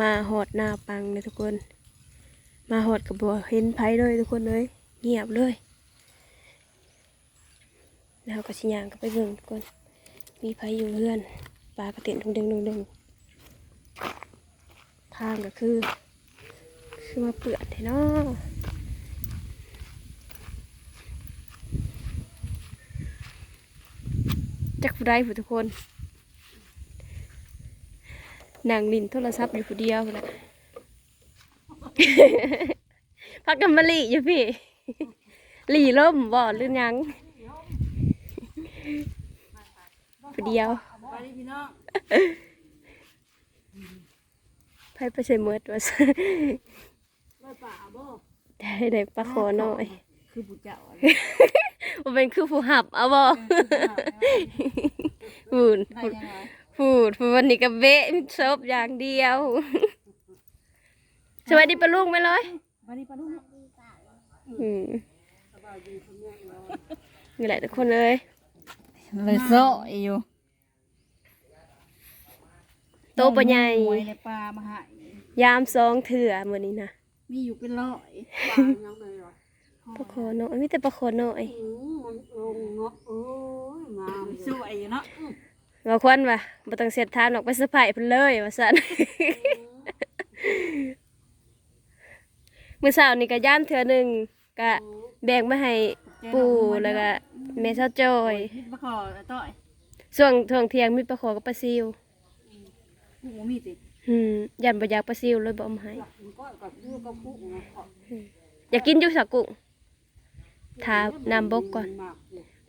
มาหอดหน้าปังเลยทุกคน มาหอดกับบัวเห็นไผเลยทุกคนเลยเงียบเลยแล้วก็ชิยางก็ไปเบิ่งทุกคน มีไผอยู่เพื่อนปลากระเตียนดงเดงดงเดงทางก็คือ คือมาเปื่อนแท้เนาะจักผู้ใดผู้ทุกคน นางลินโทรศัพท์อยู่ผู้เดียวนะพักกันมาหลีอยู่พี่หลีล่มบ่หรือยังผู้เดียวไปดิพี่น้องไพ่ไปใส่เมือดว่าซะไปป่าบ่ได้ได้ปลาคอน้อยคือผู้เจ้าอะไรว่าเป็นคือผู้หับเอาบ่พูดได้ยังไง พูดพูดวันนี้ก็เบะซบอย่างเดียว สวัสดีปลาลุงไหมร้อยไปดิปลาลูกอืมนี่แหละทุกคนเลยเลยโซ่อยู่โตปะใหญ่มวยในป่ามาหายามสองเถื่อมื้อนี้นะมีอยู่เป็นร้อยปลาคอน้อยมีแต่ปลาคอน้อยสวยอยู่เนาะ ว่าควันว่าบ่ต้องเสียทานออกไปเซอร์ไพรส์เพิ่นเลยว่าซั่นมื้อเช้านี่ก็ย่ามเทื่อหนึงก็แบ่งมาให้ปู่แล้วก็แม่เฒ่าจอยมาขอต่อยช่วงช่วงเที่ยงมีปลาขอกับปลาซิวผู้มีสิอืมยันบ่อยากปลาซิวเลยบ่เอามาให้อยากกินอยู่สักกุ้งทาน้ำบกก่อน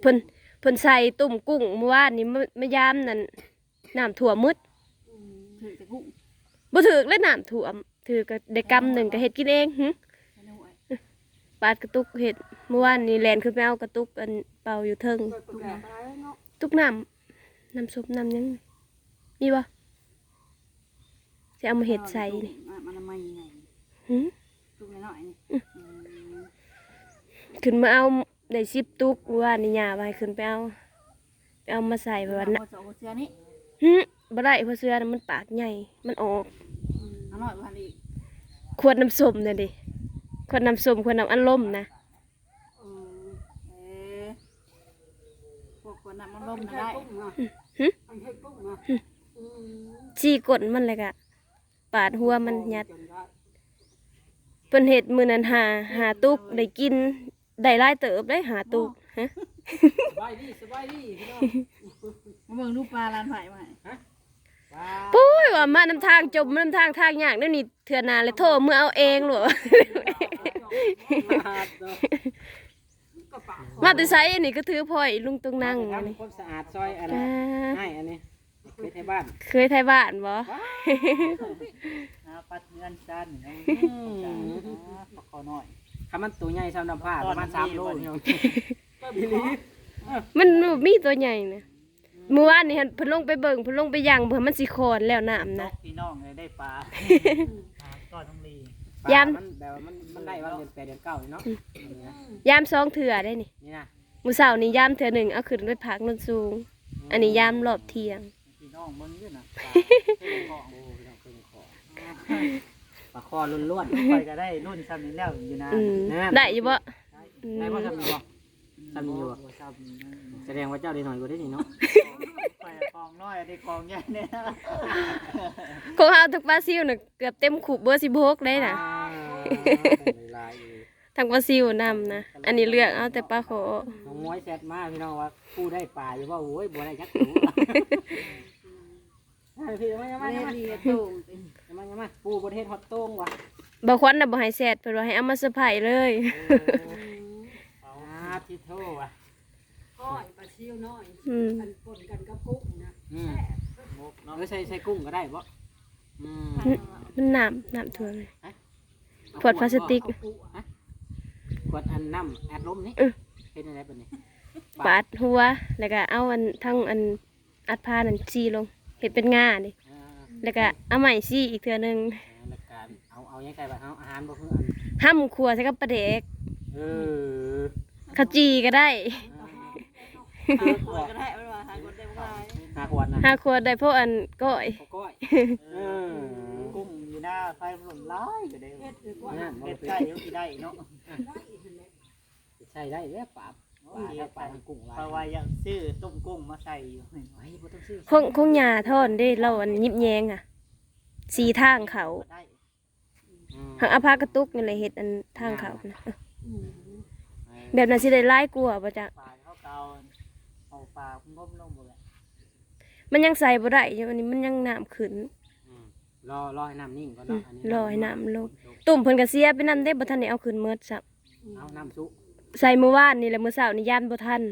เพิ่น เพิ่นใส่ตุ่มกุ้งเมื่อวานนี้มมายามนั่นน้ำท่วมมืดถือแต่กุ้งบ่ถือเลยน้ำท่วมถือก็ได้กำหนึ่งก็เฮ็ดกินเองหึไม่ได้ไหวปาดกระตุกเฮ็ดเมื่อวานนี้แลนขึ้นไปเอากระตุกอันเป่าอยู่เทิงตุ้งนะตุกน้ำน้ำซุปน้ำหยังมีบ่สิเอามาเฮ็ดใส่นี่มันทำไมยังไงหึตุ้งน้อยนี่ขึ้นมาเอา ได้สิบตุกว่านี่ยาไปขึ้นไปเอาไปเอามาใส่ไปวันโอ้น่ะหเสื้อนี่หึบ่ได้เพราะเสื้อน่ะมันปากใหญ่มันออกอร่อยกว่านี้ขวดน้ำส้มน่ะดิขวดน้ำส้มขวดน้ำอัดลมนะเออพวกคนน้ำมันล่มได้หึจี้กดมันเลยกะปาดหัวมันยัดเพิ่นเฮ็ดมื้อนั้นหาหาตุกได้กิน ได้หลายเติบได้หาตุกฮะสบายดีสบายดีพี่น้องมาเบิ่งรูปปลาลานไผ่มาว้าปุ้ยว่ามานํทางจมมานํทางทางยากเดี๋ยวนี้เทื่อหนาเลยโทรมือเอาเองหรอดเนาะมาแต่ไสอันนี้ก็ถือพ่อยลุงตรงนั่งอันนี้ทำความสะอาดซอยอะไรจ้าให้อันนี้เคยไทยบ้านเคยไทยบ้านบ่ปัดเงินจันปลาคอน้อย ถ้ามันตัวใหญ่สำหรับผ้าประมาณสามโลพี่น้องอีหลีมันมีตัวใหญ่นะเมื่อวานนี่เห็นเพิ่นลงไปเบิ่งเพิ่นลงไปย่างเพิ่นมันสิคอนแล้วน้ำนะ พี่น้องเลยได้ปลาก้อนต้องรีปลายาม มันแบบว่ามันมันได้ว่าเดือนแปดเดือนเก้าเนาะนี่นะยามสองเถื่อได้นี่นี่นะมื้อเช้านี่ยามเถื่อหนึ่งเอาขึ้นไปพักนนสูง อันนี้ยามรอบเที่ยง พี่น้องมึงด้วยนะเคยคอโอ้พี่น้องเคยคอ ปลาคอล้วนคอยก็ได้รุ่นซ้ำนี้แล้วอยู่นะอืมได้อยู่บ่อืๆมได้พ่อจำมีบ่จำมีอยู่บ่ซ้ำแสดงว่าเจ้าได้หน่อยกว่าได้นี่เนาะคอยกองน้อยได้กองใหญ่เนี่ยของเฮาทุกปลาซิวน่ะเกือบเต็มคูบเบอร์16เลยน่ะเวลาอยู่ทั้งปลาซิวนำนะ อันนี้เลือกเอาแต่ปลาขอน้องม้อยแซดมาพี่น้องว่าผู้ได้ป่าอยู่ว่าโอ้ยบัวได้ยักษ์ถู พี่มามาไม่มาได้ตุ้งมามาปูประเทศฮอตโต้งว่ะบ่ควันน่ะบ่ให้แซ่ดเพิ่นว่าให้เอามาเซอร์ไพรส์เลยอาทิโทว่ะก้อยปลาซิวน้อยอืมมันปนกันกับกุ้งนะอืมเออใส่ใส่กุ้งก็ได้บ่อืมมันน้ำน้ำท่วมเลยขวดพลาสติกขวดอันน้ำแอดลมนี่เออเป็นอะไรเป็นนี่ปาดหัวแล้วก็เอาอันทั้งอันอัดผ้านั่นซีลง เห็ดเป็นง่าดิอ่าแล้วก็เอาใหม่ซีอีกเทื่อหนึงแล้วการเอาเอายังไงบ่เอาอาหารบ่คืออันห้ำครัวใส่กับปลาเด็กเออข้าวจีก็ได้ก็ได้ไม่ว่าหาคนได้บ่ได้หาขวดนะห้าครัวได้พวกอันก้อยข้าวก้อยเออกุ้งอยู่ในไฟมันหล่นร้ายก็ได้เฮ็ดดีกว่านั่นบ่เฮ็ดเป็นได้ได้สิได้เนาะได้อีกนั่นแหละใช่ได้แล้วปราบ ปลาถ้าปกุ้งเพราะว่าอยังซื้อต้มกุ้งมาใส่อยู่ไว้บ่ต้องซื้อคงคงหญ้าทอนเด้เราอันยิบแยงอะสีทางเขาได้หักอภากระตุกนี่แหละเฮ็ดอันทางเขานะแบบนั้นสิได้หลายกว่าบ่จ๊ะปลาเขาเกาเอาปลาพุ่งมลงหมดเลยมันยังใส่บ่ได้อยู่อันนี้มันยังน้ำขึ้นอืมรอรอให้น้ำนิ่งก่อนเนาะอันนี้รอให้น้ำลงตุ่มเพิ่นก็เสียไปนำได้บ่ทันได้เอาขึ้นเมิดซับเอาน้ำซุป ใส่มื้อวานนี่แหละมื้อเช้านี่ย่านบ่ทันไป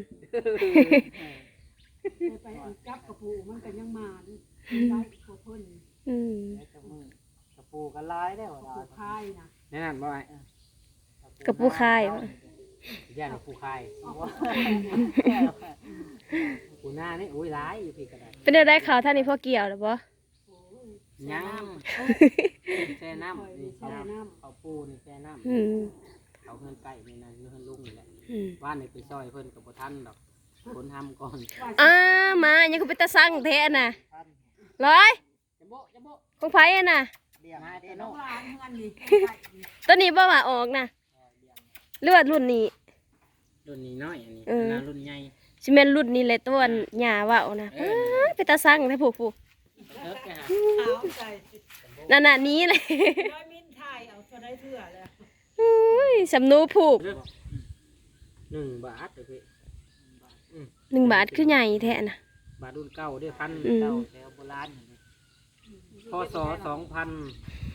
ไปอันจับกระปูมันก็ยังมานี่ได้กว่าเพิ่นอืมกระปูกระลายได้หมดกระปูคายนะแน่นอนบ่ไอ้กับผู้คายบ่ย่านผู้คายผู้หน้านี่อุ้ยร้ายอยู่พี่ก็ไดเป็นได้ได้ข่าวท่านนี่พ่อเกี่ยวแล้วบ่ยังแช่น้ำนี่ใช่น้ำเขาปูนี่แช่น้อืมำ เขาเพิ่นไก่นี่นะเพิ่นลุงนี่แหละอืมว่านนี่ไปซอยเพิ่นกับบ่ทันดอกคนทำก่อนอ้ามายังก็ไปตาสั่งแท้น่ะร้อยจะโบจะโบของไผอะน่ะเลี้ยงมาไอ้เตเต้โน่นปลาเงินนี่ตัวนี้บ่ว่าออกน่ะหรือว่ารุ่นนี้รุ่นนี้น้อยอันนี้เอออันนั้นรุ่นใหญ่สิแม่นรุ่นนี้แหละตัวหญ้าว่าวน่ะเอ้ยไปตาสั่งแท้ผู้ผู้เอิ้นไปหาเอาใจนั่นน่ะนี้เลยร้อยมินไทยเอาตัวได้เถื่อเลย อุ้ยสำนูผูกหนึ่งบาทเลยพี่หนึ่งบาทคือใหญ่แท้น่ะบาทรุ่นเก่าเด้วยพันอืมเก่าแถวโบราณนี่พศสองพัน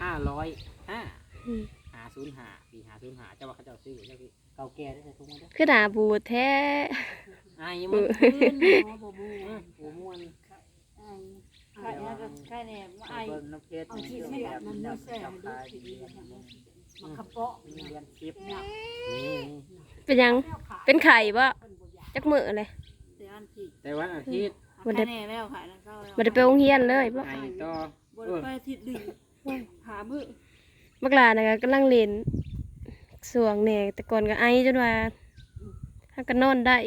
ห้าร้อยห้าอืมหาศูนย์หาปีหาศูนย์หาเจ้าว่าเขาเจ้าซื้อเจ้าพี่เก่าแก่ได้แต่ทุกมันเด้อคือหน้าบูดแท้อายยังมันขึ้นหมอบ่บูโอ้ม่วนไอ้ไข่เนี่ยก็ไข่เนี่ยไอ้เบิ่งน้ำเพชรเอานี่ที่เรื่องเสียแบบมันนี้ไม่แซ่บเจ้าดูขายสิดี มันกระเปาะมีเรียนคลิปเนี่ยนี่เป็นหยังเป็นไข่บ่จักมือเลยเดี๋ยวอันที่แต่วันอาทิตย์บ่ได้แน่แล้วขายนะเจ้าแล้วบ่ได้ไปโรงเรียนเลยบ่ไอ้ต่อบนไปทิศดึงหามือบักหลาน่ะก็กำลังเล่นสวงแหน่แต่ก่อนก็ไอจนว่าถ้าก็นอนได้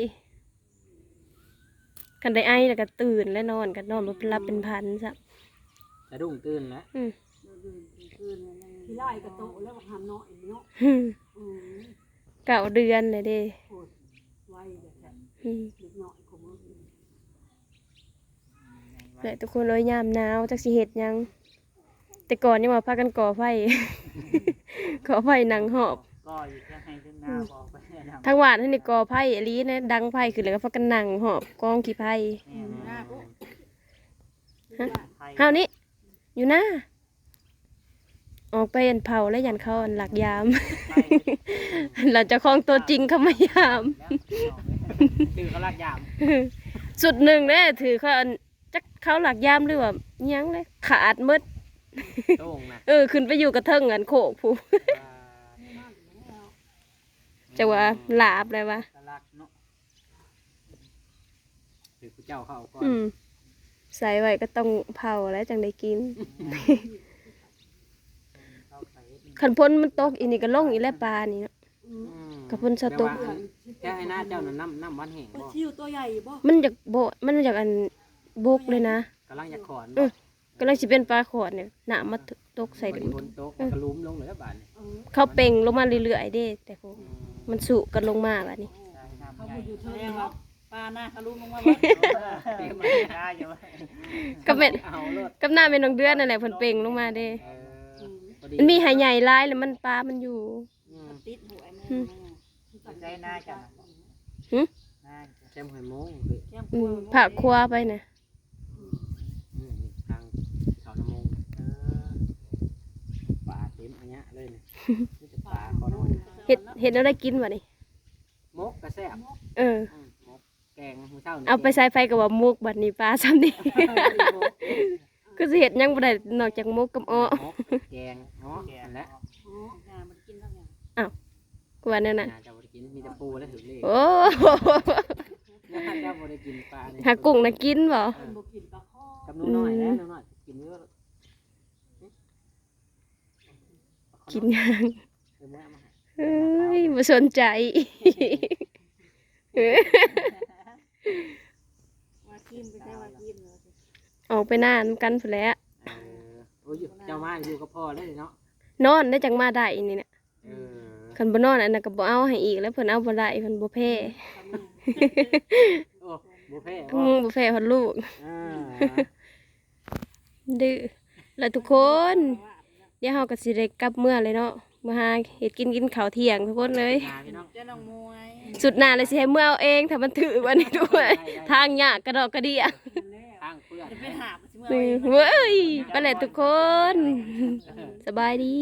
กันได้ไอแล้วก็ตื่นแล้วนอนก็นอนบ่เป็นหลับเป็นพันซะจะดุ้งตื่นแล้วอืมคืนนั้นที่ ไล่กระโตแล้วทำน้อยเนาะอืมอืมเก้าเดือนเลยเด้โคตรไวแบบนั้นอืมเล็กน้อยของมึงแต่ทุกคนเลยยามหนาวจักสิเฮ็ดหยัง แต่ก่อนนี่ว่าพากันก่อไฟ ก่อไฟหนังหอบ ก็อยู่ที่ให้ขึ้นหน้าบอกไปนะทั้งหวานให้นี่ก่อไฟอหลีนะดังไฟขึ้นแล้วก็พากันนั่งหอบกองขี้ไฟนี่นะไทย เฮานี่อยู่นะ ออกไปอันเผาแล้วยันเขาอันหลักยามไทยเราจะคลองตัวจริงเขามายามแล้วคือเขาลากยามสุดหนึ่งเลยถือเขาอันจักเขาหลักยามหรือว่าอิหยังเลยขาดหมืดโต้งนะเออขึ้นไปอยู่กระเทิงอันโขกผู้จะว่าหลาบเลยวะตะลักเนาะคือผู้เจ้าเข้าก่อนอืมใส่ไว้ก็ต้องเผาแล้วจังได้กินเข้าไป ขันพ้นมันตกอีนี่ก็ลงอีแล้วปลานี่เนาะอืมกับเพิ่นสะตกแปลว่าแค่ให้หน้าเจ้าน่ะน้ำน้ำวันแห้งปลาบ่ชิวตัวใหญ่บ่มันจากโบมันจากอันบกเลยนะกำลังจะขอนเออก็เลยสิเป็นปลาขอดเนี่ยหนามาตกใส่ใส่ดึงบนโต๊ะกระลุมลงเลยบาดนี่เขาเป่งลงมาเรื่อยๆเด้ แต่พวกมันสุกันลงมาแบบนี้ใช่น้ำเขาใหญ่ไปอยู่เทิแสงดงว่าเนาะปลาหน้าทะลุลงมาเต็มได้อยู่ว่าก็เป็นเอาเลยกับหน้าเป็นน้องเดือนนั่นแหละเพิ่นเป่งลงมาเด้เออพอดี มันมีหายใหญ่หลายแล้วมันปลา มันอยู่อืมติดหัวไอ้แม่อืมใช้หน้าจังหึหน้าแซมหอยโมงเฮ้ยแก้มอืปูมผักครัวไปน่ะอืมทางเขาน้ำมงเออปลาเต็มอันเนี้ยเลยนี่นี่จะปลาขอน้อยเฮ็ดเฮ็ดแล้วได้กินบ่นี่มกกระแซบเอออืมมกแกงมื้อเช้านี่เอาไปใส่ไฟกับว่ามุกบัดนี้ปลาซ้ำนี่ก็สิเฮ็ดหยังบ่ได้นอกจากมุกกับอ้อมกแก งเนาะนั่นแหละงานมันกินแล้วไงกูว่าแนั่นน่ะน่าจะบ่ได้กินมีแต่ปูและถึงเลยโอ้น่าจะบ่ได้กินปลาเนี่ยหากุ้งน่ะกินบ่เพิ่นบ่กินปลาข้อกับหนูน้อยแล้วหนูน้อยกินเยอะกินหยังเออมื้อเอามาให้เอ้ยบ่สนใจว่ากินไปใช่ว่ากินเลยออกไปหน้านำกันพุ่นแหล้วเออ โอ้ยเจ้ามาอยู่กับพ่อเลยเนาะนอนได้จังมาได้นี่เนี่ยเออคันบ่นอนอันนั้นก็บ่เอาให้อีกแล้วเพิ่นเอาบ่ได้เพิ่นบ่แพ้โอ้บ่แพ้อืมบ่แพ้เพิ่นลูก อ่าดื้อแล้วทุกคน เดี๋ยวเฮาก็สิได้กลับเมื่อเลยเนาะมาหาเฮ็ดกินกินข้าวเที่ยงทุกคนเลยมาพี่น้องเจ้าน้องมวยสุดหน้าเลยสิให้เมื่อเอาเองถ้ามันถือวันนี้ด้วย ทางยากกระดอกกระเดียทาง เพื่อนจะไปหาสิเมื่อเว้ยไปเลยทุกคน สบายดี